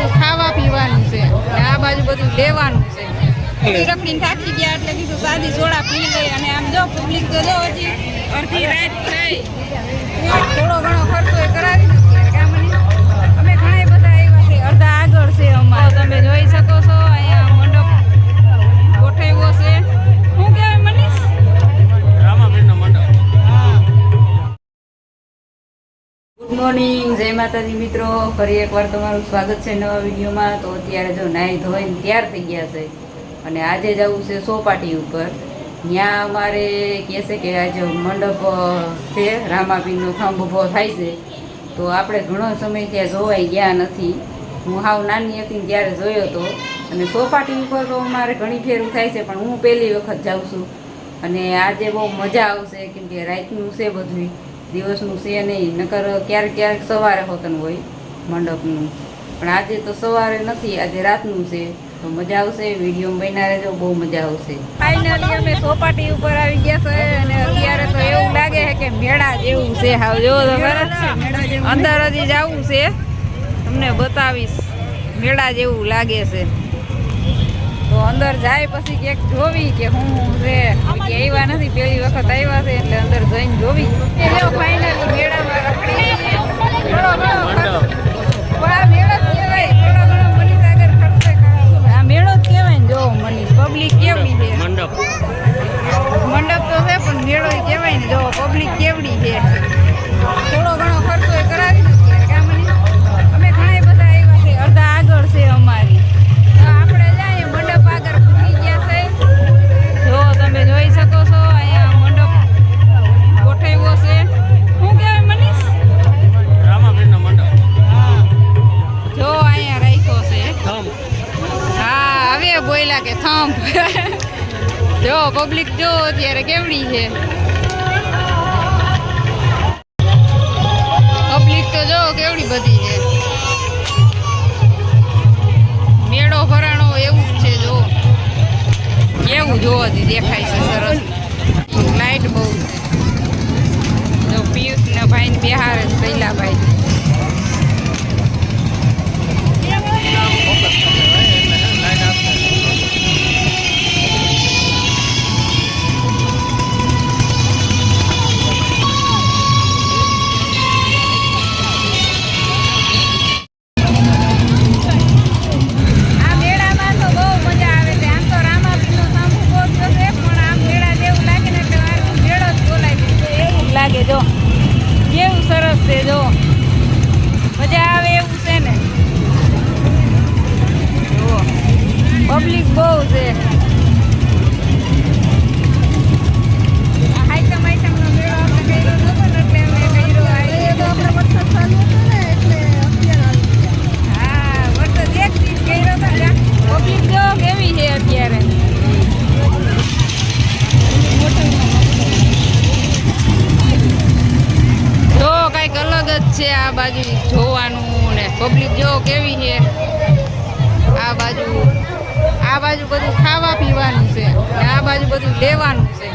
બધું ખાવા પીવાનું છે અને આ બાજુ બધું લેવાનું છે. રખડીને થાકી ગયા એટલે કીધું સાદી સોડા પી લઈ અને આમ જો પબ્લિક તો જો હજી અડધી રાત થઈ થોડો ઘણો ખર્ચો એ કરાવી ગુડ મોર્નિંગ જય માતાજી મિત્રો. ફરી એકવાર તમારું સ્વાગત છે નવા વિડીયોમાં. તો અત્યારે જો નાહી ધોઈને તૈયાર થઈ ગયા છે અને આજે જવું છે સોપાટી ઉપર. ત્યાં અમારે કહે છે કે આજે મંડપ છે, રામાપીરનો થંભ ઊભો થાય છે. તો આપણે ઘણો સમય ત્યાં જોવાઈ ગયા નથી. હું હાવ નાની હતી ત્યારે જોયો હતો અને સોપાટી ઉપર તો અમારે ઘણી ફેરું થાય છે, પણ હું પહેલી વખત જાઉં છું. અને આજે બહુ મજા આવશે, કેમ કે રાતનું છે બધું દિવસનું છે નહીં. નકર ક્યારેક ક્યારેક સવારે હોતન હોય મંડપનું. પણ આજે તો સવારે નથી, આજે રાતનું છે. તો મજા આવશે, વીડિયો બન્યા રહેજો, બહુ મજા આવશે. ફાઇનલી અમે સોપાટી ઉપર આવી ગયા છે અને અત્યારે તો એવું લાગે છે કે મેળા જેવું છે હાવ. જોવો તો અંદર હજી જવું છે. તમને બતાવીશ. મેળા જેવું લાગે છે. તો અંદર જાય પછી ક્યાંક જોવી કે હું છે કે આવ્યા નથી, પહેલી વખત આવ્યા છે, એટલે જઈને જોવી. ફાઇનલી જો પબ્લિક જો, અત્યારે કેવડી છે? પબ્લિક તો જો, કેવડી બધી છે. મેળો ભરાણો એવું જ છે, જો. કેવું જોવાથી દેખાય છે, સરસ. લાઈટ બહુ જો, પિયુષ ને ભાઈ ને બિહાર જ આ બાજુ જોવાનું ને પબ્લિક જો કેવી છે? આ બાજુ આ બાજુ બધું ખાવા પીવાનું છે આ બાજુ બધું લેવાનું છે.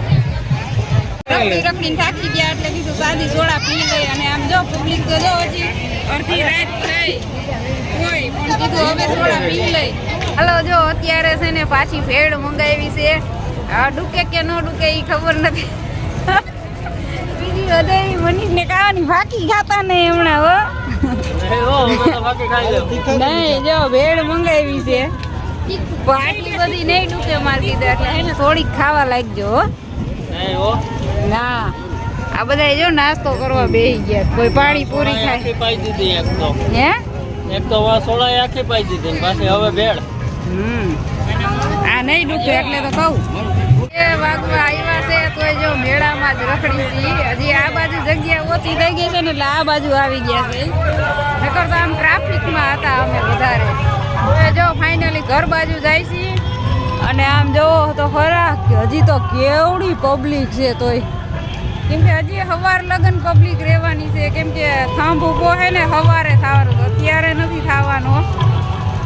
રખડી રખડીને થાકી ગયા એટલે કીધું સાદી સોડા પી લઈ અને આમ જો પબ્લિક તો જો હજી કીધું હવે સોડા પી લઈ. હાલો, જો અત્યારે છે ને પાછી ભેળ મંગાવી છે. ડૂકે કે ન ડૂકે એ ખબર નથી. મનીષને ખાવાની બાકી ખાતા ને હમણાં હો નહીં જો ભેળ મંગાવી છે. પણ બધી નહીં ડૂકે મારી દીધા એટલે એને થોડીક ખાવા લાગજો હો. ના આ બધા જો નાસ્તો કરવા બેસી ગયા. કોઈ પાણી પૂરી ખાય. પાઈ દીધી એક તો. હે? એક તો વા સોળાએ આખી પાઈ દીધી ને પાછી હવે ભેળ. હમ. આ નહીં ડૂકે એટલે તો કહું. એ આવ્યા છે, તોય જો મેળામાં જ રખડી છીએ. હજી આ બાજુ જગ્યા ઓછી થઈ ગઈ છે ને એટલે આ બાજુ આવી ગયા છે. નકર તો આમ ટ્રાફિકમાં હતા અમે વધારે. હવે જો ફાઇનલી ઘર બાજુ જાય છીએ. અને આમ જોવો તો ખરા હજી તો કેવડી પબ્લિક છે તોય. કેમ કે હજી સવાર લગન પબ્લિક રહેવાની છે. કેમ કે થાંભ ઊભો છે ને સવારે થવાનું, અત્યારે નથી થવાનો.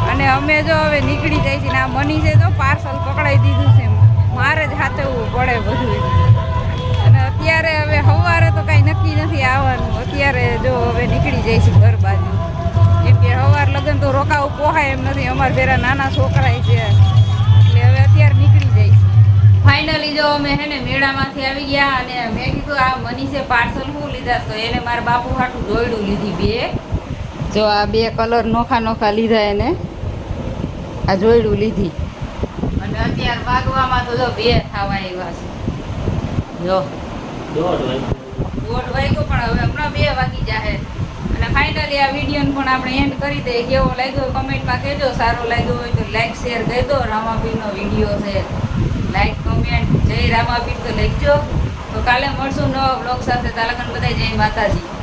અને અમે જો હવે નીકળી જાય છે ને આ મની છે તો પાર્સલ પકડાઈ દીધું છે મારે જ હાથવું પડે બધું. અને અત્યારે હવે સવારે તો કાંઈ નક્કી નથી આવવાનું. અત્યારે જો હવે નીકળી જાય છે ઘર બાજુ. કેમ કે સવાર લગ્ન તો રોકાવું પોહાય એમ નથી. અમારા ભેરા નાના છોકરા છે. એટલે હવે અત્યારે નીકળી જાય ફાઇનલી જો અમે હે ને મેળામાંથી આવી ગયા અને મેં કીધું આ મનીષે પાર્સલ શું લીધા તો એને મારા બાપુ હાટું જોયડું લીધી બે. જો આ બે કલર નોખા નોખા લીધા એને. આ જોયડું લીધી. અત્યારે વાગવામાં તો જો બે થવા આવ્યા છે. જો. દોઢ વાગ્યો. પણ હવે હમણાં બે વાગી જાહે. અને ફાઇનલી આ વિડીયોને પણ આપણે એન્ડ કરી દઈએ. કેવો લાગ્યો કમેન્ટમાં કહેજો. સારો લાગ્યો હોય તો લાઈક શેર કહી દો. રામાપીરનો વીડિયો છે. લાઈક કમેન્ટ જય રામાપીર તો લખજો. તો કાલે મળશું નવા બ્લોગ સાથે. તાલાકન બધાય જય માતાજી.